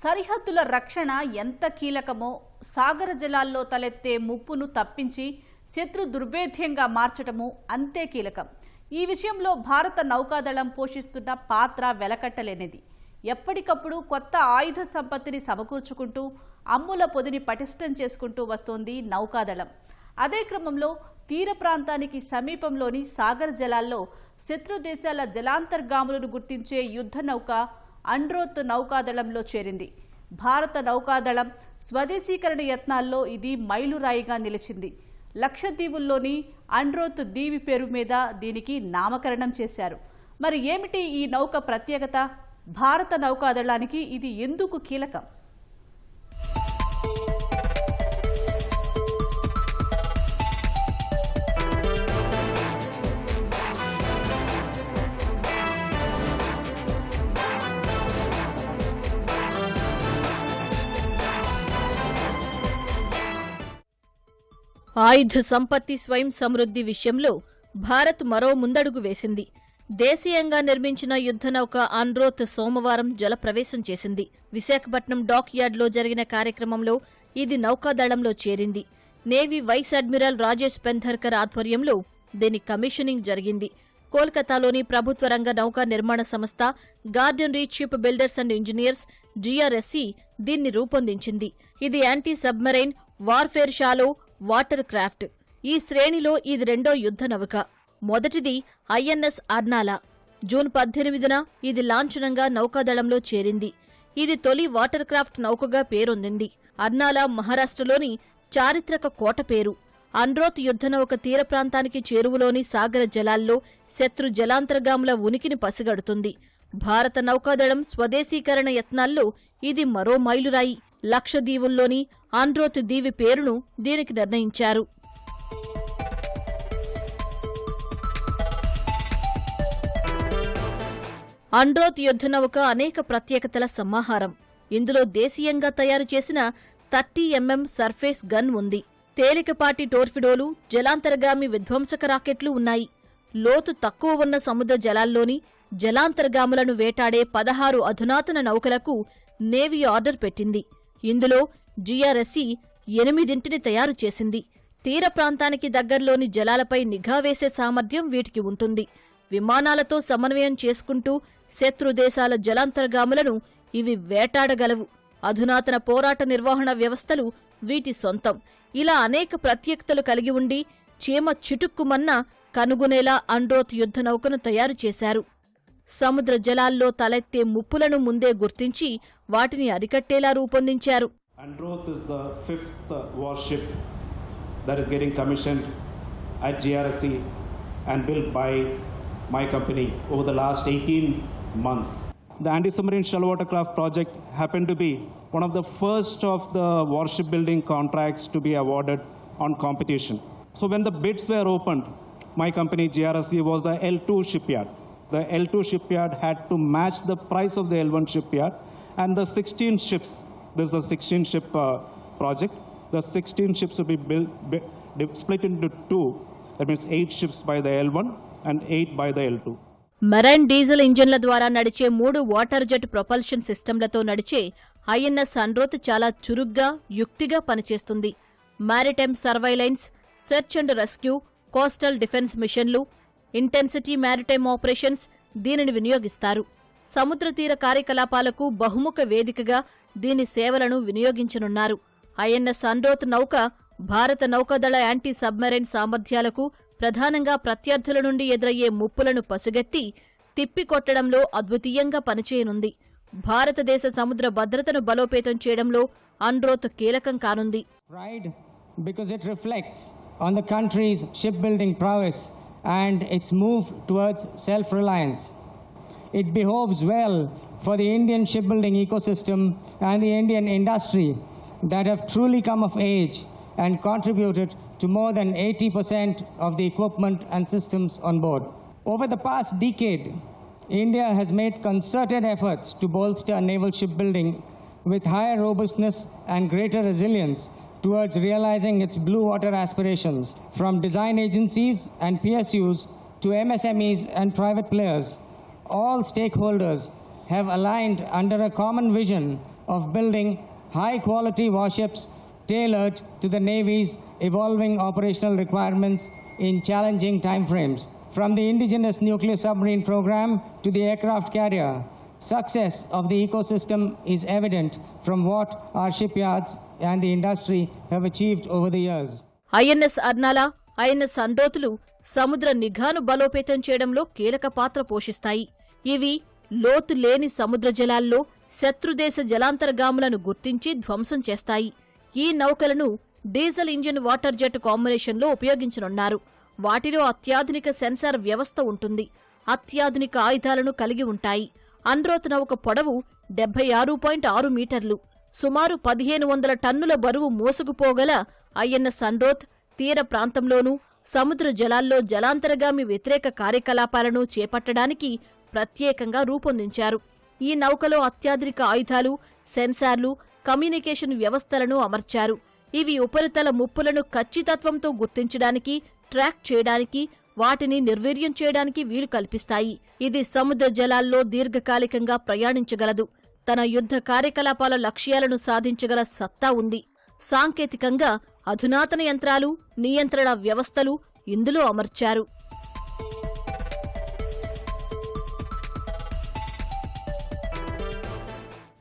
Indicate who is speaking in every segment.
Speaker 1: సరిహద్దుల రక్షణ ఎంత కీలకమో సాగర జలాల్లో తలెత్తే ముప్పును తప్పించి శత్రు దుర్భేద్యంగా మార్చటము అంతే కీలకం. ఈ విషయంలో భారత నౌకాదళం పోషిస్తున్న పాత్ర వెలకట్టలేనిది. ఎప్పటికప్పుడు కొత్త ఆయుధ సంపత్తిని సమకూర్చుకుంటూ అమ్ముల పొదిని పటిష్టం చేసుకుంటూ వస్తోంది నౌకాదళం. అదే క్రమంలో తీర ప్రాంతానికి సమీపంలోని సాగర్ జలాల్లో శత్రు దేశాల జలాంతర్గాములను గుర్తించే యుద్ధ నౌక అండ్రోత్ నౌకాదళంలో చేరింది. భారత నౌకాదళం స్వదేశీకరణ యత్నాల్లో ఇది మైలురాయిగా నిలిచింది. లక్షద్వీపుల్లోని అండ్రోత్ దీవి పేరు మీద దీనికి నామకరణం చేశారు. మరి ఏమిటి ఈ నౌక ప్రత్యేకత? భారత నౌకాదళానికి ఇది ఎందుకు కీలకం?
Speaker 2: ఆయుధ సంపత్తి స్వయం సమృద్ధి విషయంలో భారత్ మరో ముందడుగు వేసింది. దేశీయంగా నిర్మించిన యుద్ధ నౌక ఆండ్రోత్ సోమవారం జలప్రవేశం చేసింది. విశాఖపట్నం డాక్ యార్డ్లో జరిగిన కార్యక్రమంలో ఇది నౌకాదళంలో చేరింది. Navy vice admiral Rajesh Pendharkar ఆధ్వర్యంలో దీని కమిషనింగ్ జరిగింది. కోల్కతాలోని ప్రభుత్వ రంగ నౌకా నిర్మాణ సంస్థ Garden Reach ship builders and engineers GRSE దీన్ని రూపొందించింది. ఇది anti submarine warfare shallow water craft. ఈ శ్రేణిలో ఇది రెండో యుద్ధ నౌక. మొదటిది ఐఎన్ఎస్ అర్నాలా. జూన్ పద్దెనిమిదిన ఇది లాంఛనంగా నౌకాదళంలో చేరింది. ఇది తొలి వాటర్ క్రాఫ్ట్ నౌకగా పేరొందింది. అర్నాలా మహారాష్ట్రలోని చారిత్రక కోట పేరు. అండ్రోత్ యుద్ధనౌక తీర ప్రాంతానికి చేరువలోని సాగర జలాల్లో శత్రు జలాంతర్గాముల ఉనికిని పసిగడుతుంది. భారత నౌకాదళం స్వదేశీకరణ యత్నాల్లో ఇది మరో మైలురాయి. లక్షదీవుల్లోని ఆండ్రోత్ దీవి పేరును దీనికి నిర్ణయించారు. అండ్రోత్ యుద్ధనౌక అనేక ప్రత్యేకతల సమాహారం. ఇందులో దేశీయంగా తయారు చేసిన థర్టీ ఎంఎం సర్ఫేస్ గన్ ఉంది. తేలికపాటి టోర్ఫిడోలు జలాంతర్గామి విధ్వంసక రాకెట్లు ఉన్నాయి. లోతు తక్కువ ఉన్న సముద్ర జలాల్లోని జలాంతర్గాములను వేటాడే పదహారు అధునాతన నౌకలకు నేవీ ఆర్డర్ పెట్టింది. ఇందులో జీఆర్ఎస్సి ఎనిమిదింటిని తయారు చేసింది. తీర ప్రాంతానికి దగ్గర్లోని జలాలపై నిఘా వేసే సామర్థ్యం వీటికి ఉంటుంది. విమానాలతో సమన్వయం చేసుకుంటూ శత్రు దేశాల జలాంతర్గాములను ఇవి వేటాడగలవు. అధునాతన పోరాట నిర్వహణ వ్యవస్థలు వీటి సొంతం. ఇలా అనేక ప్రత్యేకతలు కలిగి ఉండి చీమ చిటుక్కుమన్న కనుగొనేలా అండ్రోత్ యుద్ధ నౌకను తయారు చేశారు. సముద్ర జలాల్లో తలెత్తే ముప్పులను ముందే గుర్తించి వాటిని అరికట్టేలా రూపొందించారు
Speaker 3: Androth is the fifth warship that is getting commissioned at GRSC and built by my company over the last 18 months. The anti-submarine shell watercraft project happened to be one of the first of the warship building contracts to be awarded on competition. So when the bids were opened, my company GRSC was the L2 shipyard. The L2 shipyard had to match the price of the L1 shipyard and the 16 ships this is a 16 ship uh, project. The 16 ships will be built, be, split into two. That means eight ships by the L1 and eight by the L2.
Speaker 2: Marine diesel ఇంజిన్ల ద్వారా నడిచే మూడు water jet propulsion సిస్టంలతో నడిచే INS అన్రోత్ చాలా చురుగ్గా యుక్తిగా పనిచేస్తుంది maritime surveillance search and rescue coastal defence మిషన్లు intensity maritime operations దీనిని వినియోగిస్తారు. సముద్ర తీర కార్యకలాపాలకు బహుముఖ వేదికగా దీని సేవలను వినియోగించనున్నారు. ఐఎన్ఎస్ అన్రోత్ నౌక భారత నౌకాదళ యాంటీ సబ్మెరైన్ సామర్థ్యాలకు ప్రధానంగా ప్రత్యర్థుల నుండి ఎదురయ్యే ముప్పులను పసిగట్టి తిప్పికొట్టడంలో అద్వితీయంగా పనిచేయనుంది. భారతదేశ సముద్ర భద్రతను బలోపేతం చేయడంలో అన్రోత్ కీలకం కానుంది.
Speaker 4: Because it reflects on the country's shipbuilding prowess. And its move towards self reliance. It behoves well for the Indian shipbuilding ecosystem and the Indian industry that have truly come of age and contributed to more than 80% of the equipment and systems on board. Over the past decade, India has made concerted efforts to bolster naval shipbuilding with higher robustness and greater resilience towards realizing its blue water aspirations. From design agencies and PSUs to MSMEs and private players, all stakeholders have aligned under a common vision of building high quality warships tailored to the Navy's evolving operational requirements in challenging timeframes. From the indigenous nuclear submarine program to the aircraft carrier, success of the ecosystem is evident from what our shipyards and the industry have achieved over the years.
Speaker 2: INS Arnala INS అండోతులు సముద్ర నిఘాను బలోపేతం చేయడంలో కీలక పాత్ర పోషిస్తాయి. ఇవి లోతు లేని సముద్ర జలాల్లో శత్రుదేశ జలాంతర్గాములను గుర్తించి ధ్వంసం చేస్తాయి. ఈ నౌకలను డీజిల్ ఇంజిన్ వాటర్ జెట్ కాంబినేషన్లో ఉపయోగించనున్నారు. వాటిలో అత్యాధునిక సెన్సార్ వ్యవస్థ ఉంటుంది. అత్యాధునిక ఆయుధాలను కలిగి ఉంటాయి. అన్రోత్ నౌక పొడవు డెబ్బై ఆరు పాయింట్ ఆరు మీటర్లు. సుమారు పదిహేను వందల టన్నుల బరువు మోసుకుపోగల ఐఎన్ఎస్ అన్రోత్ తీర ప్రాంతంలోనూ సముద్ర జలాల్లో జలాంతరగామి వ్యతిరేక కార్యకలాపాలను చేపట్టడానికి ప్రత్యేకంగా రూపొందించారు. ఈ నౌకలో అత్యాధునిక ఆయుధాలు సెన్సార్లు కమ్యూనికేషన్ వ్యవస్థలను అమర్చారు. ఇవి ఉపరితల ముప్పులను ఖచ్చితత్వంతో గుర్తించడానికి ట్రాక్ చేయడానికి వాటిని నిర్వీర్యం చేయడానికి వీలు కల్పిస్తాయి. ఇది సముద్ర జలాల్లో దీర్ఘకాలికంగా ప్రయాణించగలదు. తన యుద్ధ కార్యకలాపాల లక్ష్యాలను సాధించగల సత్తా ఉంది. సాంకేతికంగా అధునాతన యంత్రాలు నియంత్రణ వ్యవస్థలు ఇందులో అమర్చారు.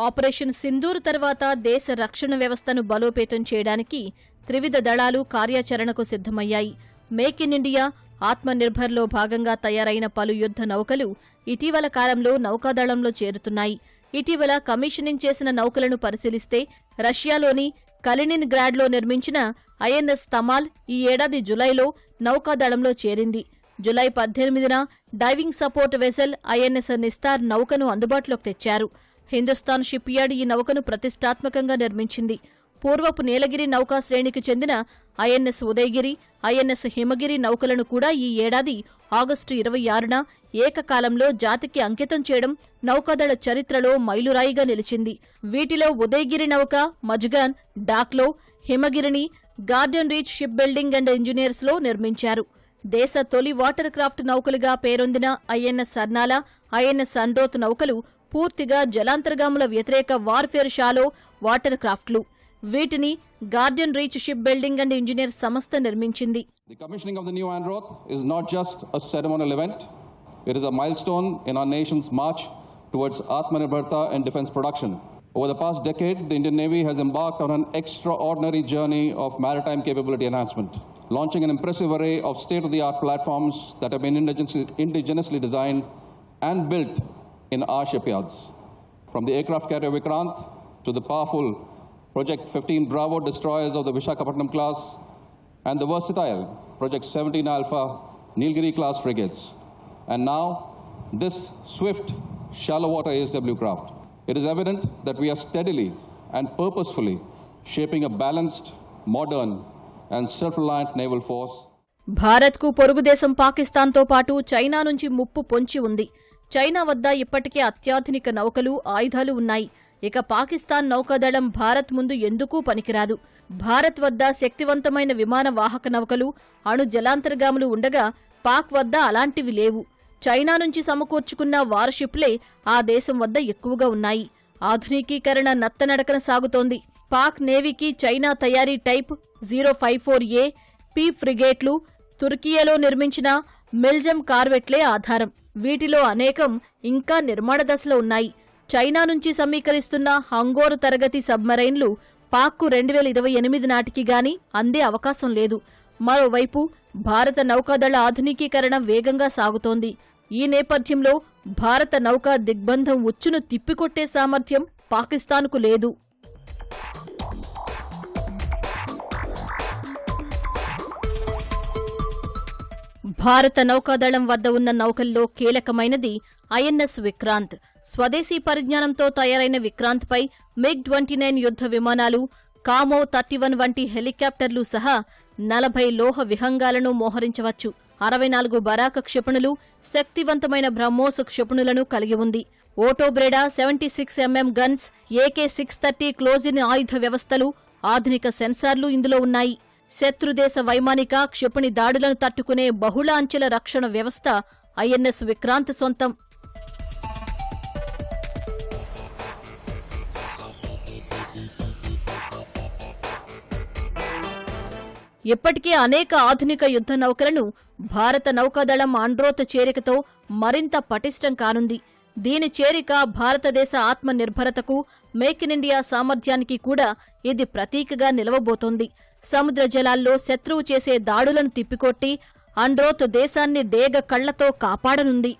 Speaker 2: ఆపరేషన్ సింధూర్ తర్వాత దేశ రక్షణ వ్యవస్థను బలోపేతం చేయడానికి త్రివిధ దళాలు కార్యాచరణకు సిద్ధమయ్యాయి. మేక్ ఇన్ ఇండియా ఆత్మనిర్భర్లో భాగంగా తయారైన పలు యుద్ధ నౌకలు ఇటీవల కాలంలో నౌకాదళంలో చేరుతున్నాయి. ఇటీవల కమిషనింగ్ చేసిన నౌకలను పరిశీలిస్తే రష్యాలోని కలినిన్ గ్రాడ్లో నిర్మించిన ఐఎన్ఎస్ తమాల్ ఈ ఏడాది జులైలో నౌకాదళంలో చేరింది. జులై పద్దెనిమిదిన diving support vessel INS Nistar నౌకను అందుబాటులోకి తెచ్చారు. హిందుస్థాన్ షిప్ యార్డ్ ఈ నౌకను ప్రతిష్టాత్మకంగా నిర్మించింది. పూర్వపు నీలగిరి నౌకా శ్రేణికి చెందిన ఐఎన్ఎస్ ఉదయగిరి ఐఎన్ఎస్ హిమగిరి నౌకలను కూడా ఈ ఏడాది ఆగస్టు ఇరవై ఆరున ఏకకాలంలో జాతికి అంకితం చేయడం నౌకాదళ చరిత్రలో మైలురాయిగా నిలిచింది. వీటిలో ఉదయగిరి నౌక మజ్గాన్ డాక్లో హిమగిరిని Garden Reach ship building and ఇంజనీర్స్లో నిర్మించారు. దేశ తొలి వాటర్ క్రాఫ్ట్ నౌకలుగా పేరొందిన ఐఎన్ఎస్ సర్నాల ఐఎన్ఎస్ అన్రోత్ నౌకలు పూర్తిగా జలాంతర్గాముల వ్యతిరేక వార్ఫేర్ షాలో వాటర్ క్రాఫ్ట్లు. వీటిని garden reach ship building and engineer సంస్థ నిర్మించింది
Speaker 5: The commissioning of the new Androth is not just a ceremonial event, it is a milestone in our nation's march towards Atmanirbharta and defense production. Over the past decade, the Indian Navy has embarked on an extraordinary journey of maritime capability enhancement, launching an impressive array of state of the art platforms that have been indigenously, indigenously designed and built in our shipyards. From the aircraft carrier Vikrant to the powerful Project 15 Bravo destroyers of the Vishakhapatnam class and the versatile Project 17 Alpha Nilgiri class frigates. And now, this swift, shallow water ASW craft. It is evident that we are steadily and purposefully shaping a balanced, modern, and self reliant naval force.
Speaker 2: భారత్కు పొరుగుదేశం పాకిస్తాన్తో పాటు China నుంచి ముప్పు పొంచి ఉంది China వద్ద ఇప్పటికే అత్యాధునిక నౌకలు ఆయుధాలు ఉన్నాయి ఇక పాకిస్తాన్ నౌకాదళం భారత్ ముందు ఎందుకూ పనికిరాదు. భారత్ వద్ద శక్తివంతమైన విమాన వాహక నౌకలు అణు జలాంతర్గాములు ఉండగా పాక్ వద్ద అలాంటివి లేవు. చైనా నుంచి సమకూర్చుకున్న వార్షిప్లే ఆ దేశం వద్ద ఎక్కువగా ఉన్నాయి. ఆధునికీకరణ నత్తనడకన సాగుతోంది. పాక్ నేవీకి చైనా తయారీ type zero five four A P ఫ్రిగేట్లు తుర్కియాలో నిర్మించిన మిల్జం కార్వెట్లే ఆధారం. వీటిలో అనేకం ఇంకా నిర్మాణ దశలో ఉన్నాయి. చైనా నుంచి సమీకరిస్తున్న హంగోర్ తరగతి సబ్మరైన్లు పాక్కు రెండు వేల ఇరవై ఎనిమిది నాటికి గాని అందే అవకాశం లేదు. మరోవైపు భారత నౌకాదళ ఆధునికీకరణ వేగంగా సాగుతోంది. ఈ నేపథ్యంలో భారత నౌకా దిగ్బంధం ఉచ్చును తిప్పికొట్టే సామర్థ్యం పాకిస్తాన్కు లేదు. భారత నౌకాదళం వద్ద ఉన్న నౌకల్లో కీలకమైనది ఐఎన్ఎస్ విక్రాంత్. స్వదేశీ పరిజ్ఞానంతో తయారైన విక్రాంత్పై మిగ్ ట్వంటీ నైన్ యుద్ధ విమానాలు కామో థర్టీ వన్ వంటి హెలికాప్టర్లు సహా నలభై లోహ విహంగాలను మోహరించవచ్చు. అరవై నాలుగు బరాక క్షిపణులు శక్తివంతమైన బ్రహ్మోస్ క్షిపణులను కలిగి ఉంది. OTO Breda seventy six mm guns AK six thirty close in ఆయుధ వ్యవస్థలు ఆధునిక సెన్సార్లు ఇందులో ఉన్నాయి. శత్రుదేశ వైమానిక క్షిపణి దాడులను తట్టుకునే బహుళ అంచెల రక్షణ వ్యవస్థ ఐఎన్ఎస్ విక్రాంత్ సొంతం. ఇప్పటికే అనేక ఆధునిక యుద్ధ నౌకలను భారత నౌకాదళం అండ్రోత్ చేరికతో మరింత పటిష్టం కానుంది. దీని చేరిక భారతదేశ ఆత్మనిర్భరతకు మేక్ ఇన్ ఇండియా సామర్థ్యానికి కూడా ఇది ప్రతీకగా నిలవబోతోంది. సముద్ర జలాల్లో శత్రువు చేసే దాడులను తిప్పికొట్టి అండ్రోత్ దేశాన్ని డేగ కళ్ళతో కాపాడనుంది.